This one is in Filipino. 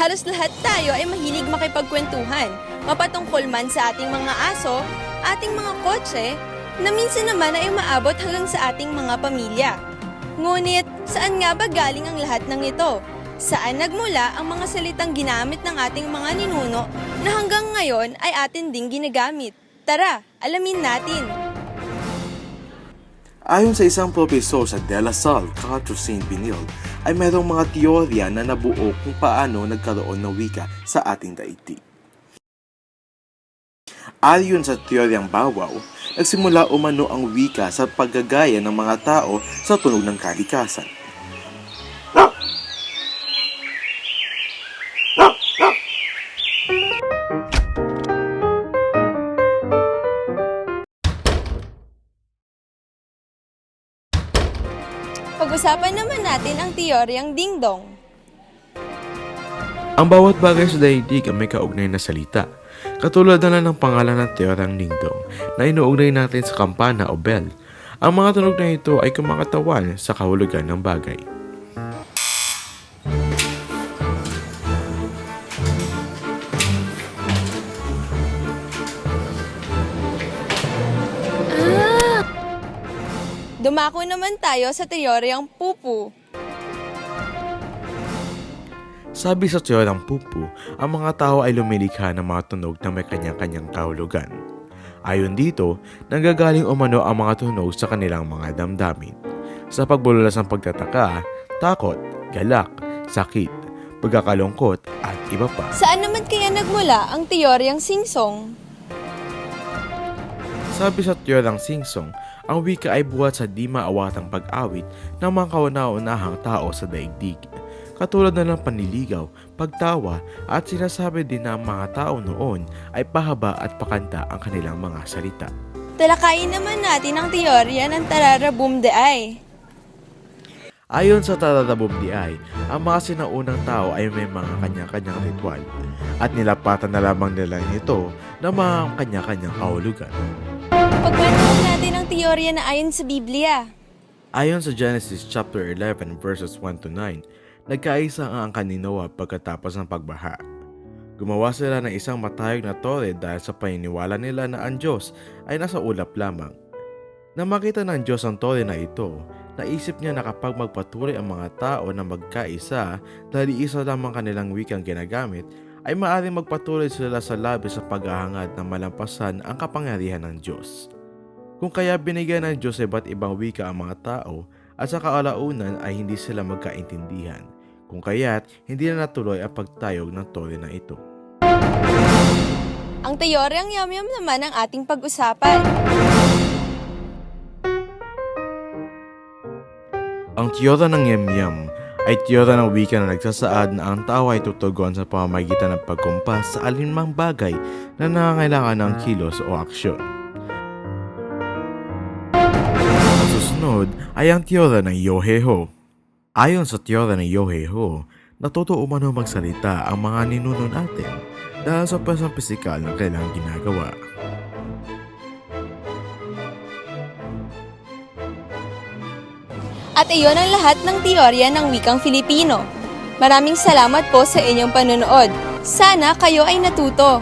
Halos lahat tayo ay mahilig makipagkwentuhan, mapatungkol man sa ating mga aso, ating mga kotse, na minsan naman ay umaabot hanggang sa ating mga pamilya. Ngunit, saan nga ba galing ang lahat ng ito? Saan nagmula ang mga salitang ginamit ng ating mga ninuno na hanggang ngayon ay atin ding ginagamit? Tara, alamin natin. Ayon sa isang propesor sa De La Salle, Culture St. Benil, ay mayroong mga teorya na nabuo kung paano nagkaroon ng wika sa ating daigdig. Ayon sa teoryang bawaw, nagsimula umano ang wika sa paggagaya ng mga tao sa tunog ng kalikasan. Pag-usapan naman natin ang teoryang dingdong. Ang bawat bagay sa daigdig ay may kaugnay na salita. Katulad na lang ng pangalan ng teoryang dingdong na inuugnay natin sa kampana o bell. Ang mga tunog na ito ay kumakatawan sa kahulugan ng bagay. Dumako naman tayo sa teoryang pupu. Sabi sa teoryang pupu, ang mga tao ay lumilikha ng mga tunog na may kanyang-kanyang kahulugan. Ayon dito, nanggagaling umano ang mga tunog sa kanilang mga damdamin. Sa pagbulalas ng pagtataka, takot, galak, sakit, pagkakalungkot, at iba pa. Saan naman kaya nagmula ang teoryang singsong? Sabi sa teoryang singsong, ang wika ay buhat sa di maawatang pag-awit ng mga kauna-unahang tao sa daigdig. Katulad na ng panliligaw, pagtawa at sinasabi din ang mga tao noon ay pahaba at pakanta ang kanilang mga salita. Talakayin naman natin ang teorya ng Tararabum de Ay. Ayon sa Taradabum ay, ang mga sinaunang tao ay may mga kanya-kanyang ritual at nilapatan na lamang nila ito ng mga kanya-kanyang kahulugan. Pagkwentuhan natin ang teorya na ayon sa Biblia. Ayon sa Genesis chapter 11 verses 1 to 9, nagkaisa ang angkan ni Noah pagkatapos ng pagbaha. Gumawa sila ng isang matayog na tore dahil sa paniniwala nila na ang Diyos ay nasa ulap lamang. Nang makita ng Diyos ang tore na ito, naisip niya na kapag magpatuloy ang mga tao na magkaisa dahil isa lamang kanilang wikang ginagamit, ay maaaring magpatuloy sila sa labis sa paghahangad na malampasan ang kapangyarihan ng Diyos. Kung kaya binigyan ng Diyos iba't ibang wika ang mga tao at sa kaalaunan ay hindi sila magkaintindihan. Kung kaya't hindi na natuloy ang pagtayog ng tore na ito. Ang teoryang yamyam naman ang ating pag-usapan. Ang tiyora ng yamyam ay tiyora ng wika na nagsasaad na ang tao ay tutugon sa pamamagitan ng pagkumpas sa alinmang bagay na nangangailangan ng kilos o aksyon. Ang susunod ay ang tiyora ng Yoheho. Ayon sa tiyora ng Yoheho, natuto umano magsalita ang mga ninuno natin dahil sa pasang pisikal na kailangang ginagawa. At iyon ang lahat ng teorya ng wikang Filipino. Maraming salamat po sa inyong panonood. Sana kayo ay natuto.